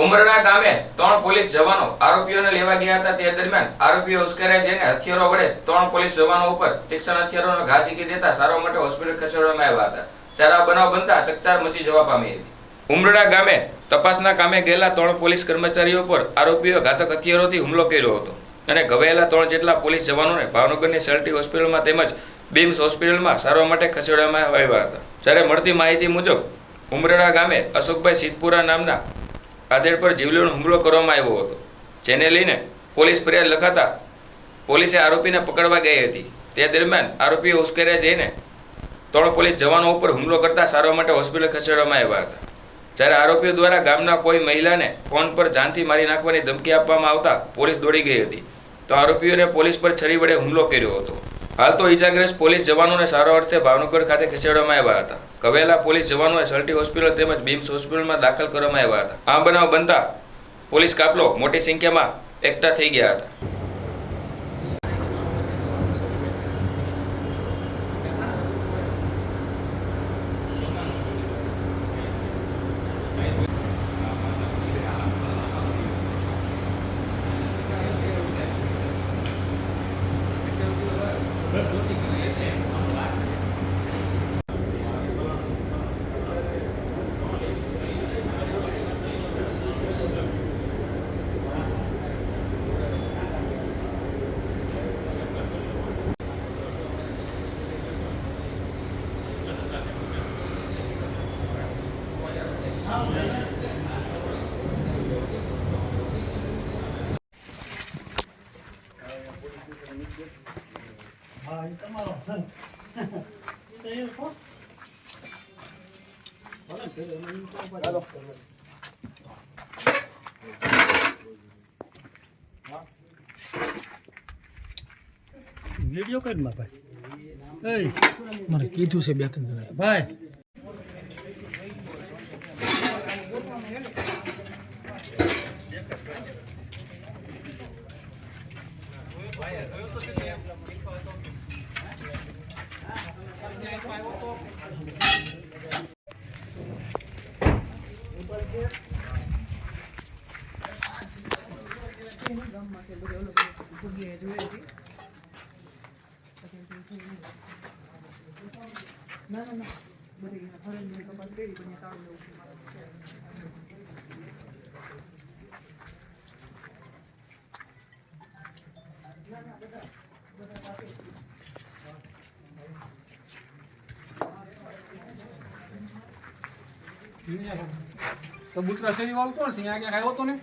ઉમરડા ગામે ત્રણ પોલીસ જવાનો આરોપીઓને લેવા ગયા હતા. તે દરમિયાન આરોપીઓ ઉશ્કેરાઈ જઈને હથિયારો વડે ત્રણ પોલીસ જવાનો ઉપર તીક્ષ્ણ હથિયારોનો ઘા ઝીકી દેતા સારવાર માટે હોસ્પિટલ ખસેડવામાં આવ્યા હતા. જ્યારે આ બનાવ બનતા ચકચાર મચી જવા પામી હતી. ઉમરડા ગામે તપાસના કામે ગયેલા ત્રણ પોલીસ કર્મચારીઓ પર આરોપીઓએ ઘાતક હથિયારોથી હુમલો કર્યો હતો અને ઘવાયેલા ત્રણ જેટલા પોલીસ જવાનોને ભાવનગરની સર્ટી હોસ્પિટલમાં તેમજ બીમ્સ હોસ્પિટલમાં સારવાર માટે ખસેડવામાં આવ્યા હતા. જ્યારે મળતી માહિતી મુજબ ઉમરડા ગામે અશોકભાઈ સિદ્ધપુરા નામના આધેડ પર જીવલેણ હુમલો કરવામાં આવ્યો હતો, જેને લઈને પોલીસ ફરિયાદ લખાતા પોલીસે આરોપીને પકડવા ગઈ હતી. તે દરમિયાન આરોપીઓ ઉશ્કેર્યા જઈને ત્રણ પોલીસ જવાનો ઉપર હુમલો કરતા સારવાર માટે હોસ્પિટલ ખસેડવામાં આવ્યા હતા. જ્યારે આરોપીઓ દ્વારા ગામના કોઈ મહિલાને ફોન પર જાનથી મારી નાખવાની ધમકી આપવામાં આવતા પોલીસ દોડી ગઈ હતી. તો આરોપીઓને પોલીસ પર છરી વડે હુમલો કર્યો હતો. હાલ તો ઈજાગ્રસ્ત પોલીસ જવાનોને સારો અર્થે ભાવનગર ખાતે ખસેડવામાં આવ્યા હતા. કવેલા પોલીસ જવાનોએ સલટી હોસ્પિટલ તેમજ બીમ્સ હોસ્પિટલમાં દાખલ કરવામાં આવ્યા હતા. આ બનાવ બનતા પોલીસ કાફલો મોટી સંખ્યામાં એકઠા થઈ ગયા હતા. વીડિયો કર ભાઈ. મને કીધું છે બે ત્રણ જણાએ ભાઈ ના ના ના બધી ખબર નહીં ખબર કરી પણ ત્યાં તાવ જવું કબૂતરા શેરી વાળું કોણ છે? અહીંયા ક્યાંક આવ્યો હતો ને?